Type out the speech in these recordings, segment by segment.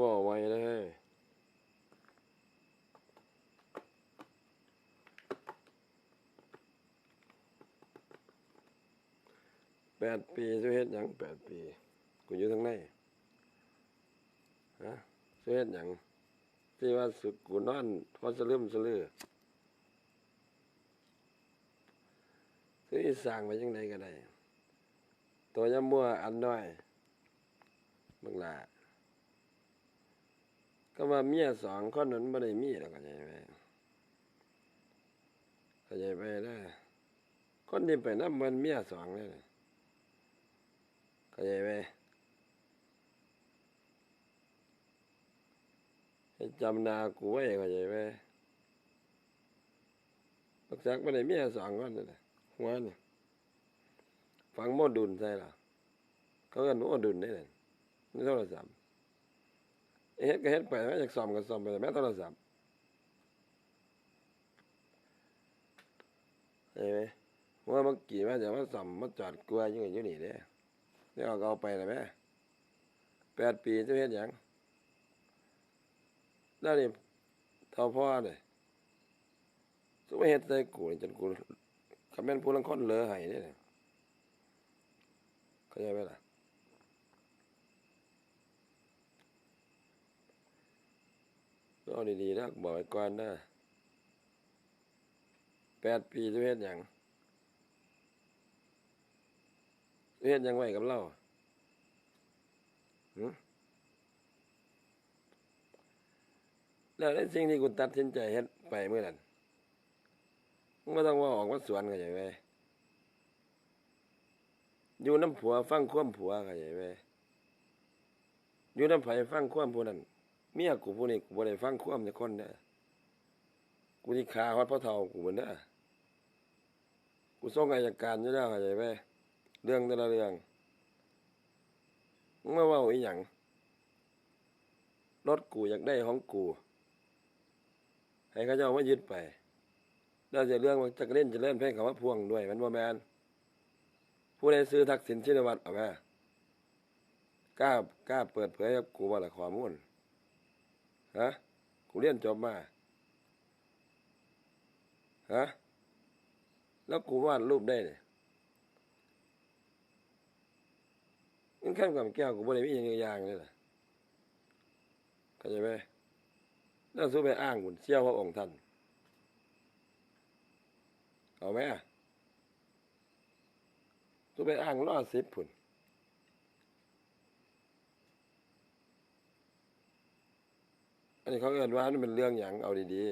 ว่าไว้เลยแปดปีจะเฮ็ดหยังแปดปีกูอยู่ทางไหนฮะจะเฮ็ดหยังที่ว่าสุกูนอนพอสลืมสลือคืออีสร้างไปยังไงก็ได้ ตัวยำมัวอันน้อยมึงล่ะ ก็ว่าเมียสองคนนั้นไม่ได้มีหรอกเข้าใจไหมเข้าใจไปได้อคนที่ไปนั่มันเมียสองเลยนะเข้าใจไหมจำนากูไว้เข้าใจไหมปักจักไม่ได้เมียสองคนเลยนะหัวนี่ฟังโมดุลใช่หรอเขาเรียกโมดุลได้เลยในโทรศัพท์ เฮ็ดก็เฮ็ดไปแม่อยากซ่อมก็ซ่อมไปแม่โทรศัพท์เห็นไหมว่าเมื่อกี้แม่จะมาซ่อมมาจอดกลัวอยู่อยู่นี่เด้เดี๋ยวเอาเอาไปนะแม่แปดปีจะเฮ็ดหยังแล้วนี่เท่าพ่อเลยสุมาเฮ็ดใส่กูจนกูคำแม่นผู้ลังคนเลอให้เด้เนี่ยเข้าใจไหมล่ะ เอาดีๆนะบอกว้ก่อนนะแปดปีจะเฮ็ดหยังเฮ็ดยังไว้กับเราแล้วในสิ่งที่กูตัดสินใจเฮ็ดไปเมื่อนั้นมึงไม่ต้องว่าออกมาสวนกันใหญ่ไหมอยู่น้ำผัวฟังความผัวกันใหญ่ไหมอยู่น้ำไผฟังความผู้นั้น เมียกูผู้นี้กูบ่ได้ฟังความจากคนเด้อกูที่ขาฮอดพ่อเฒ่ากูเหมือนเด้อกูส่งอายการอยู่แล้วเข้าใจไหมเรื่องแต่ละเรื่องมึงมาว้าอีหยังรถกูอยากได้ของกู ให้เขาเจ้ามายึดไปแล้วจะเรื่องว่าจะเล่นจะเล่นเพลงคำว่าพวงด้วย มันบ่าแมนผู้ใดซื้อทักษิณชินวัตรเอาแม่กล้ากล้าเปิดเผยกับกูว่าละข้อมูล ฮะกูเรียนจบมาฮะแล้วกูวาดรูปได้เนี่ยมันขั้นกับแก้วกูบ่ได้มีอย่างอย่างเลยล่ะเข้าใจไหมแล้วสู้ไปอ้างบุญเชี่ยวพระองค์ท่านเอาไหมอะสู้ไปอ้างล่อสิบผุน อันนี้เขาเอินว่านี่เป็นเรื่องอย่างเอาดี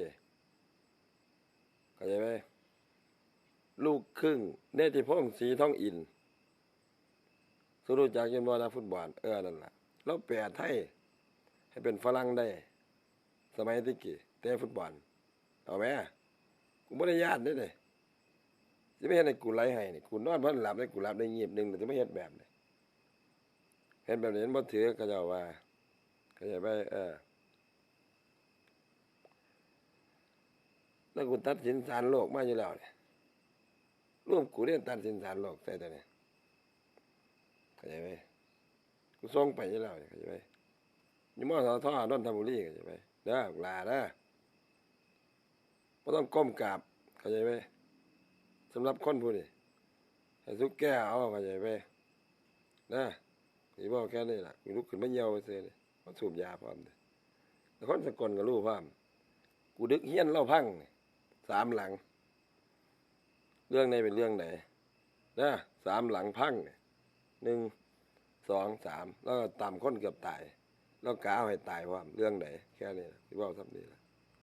ๆเข้าใจไหมลูกครึ่งเนติพงศ์สีท้องอินสุรู้จากยินบอลนักฟุตบอลเออนั่นแหละแล้วแปลไทยให้เป็นฝรั่งได้ สมัยตะกี้เตะฟุตบอลเอาไหมกูไม่ได้ญาติด้วยเลยจะไม่เห็นไอ้กูไล่ให้นี่กูนอนพันหลับได้กูหลับได้เงียบหนึ่งแต่จะไม่เห็นแบบนี้เห็นแบบนี้บ่ถือก็จะว่า เข้าใจไหมเออ แล้วกูตัดสินสารโลกมาอยู่แล้วเนี่ยร่วมกูเรียนตัดสินสารโลกใส่ตัวเนี่ยเข้าใจไหมกูส่งไปอยู่แล้วเนี่ยเข้าใจไหมยู่มอสทอนนทบุรีเข้าใจไหมเด้อลาเด้อไม่ต้องก้มกราบเข้าใจไหมสำหรับคนผู้นี้ให้ทุกแก้เอาเข้าใจไหมนะนี่บอกแค่นี้แหละกูลุกขึ้นมาเยี่ยวไปเสียเลยมาสูบยาพร้อมเลยแล้วคนสกลกับลูกพร้อมกูดึกเฮี้ยนเล่าพังนี่ สามหลัง เรื่องในเป็นเรื่องไหนนะสามหลังพังเนี่ยหนึ่งสองสามแล้วก็ต่ำคนเกือบตาย แล้วกาเอาให้ตายพร้อมเรื่องไหนแค่นี้ที่ว่าซ้ำนี้ละ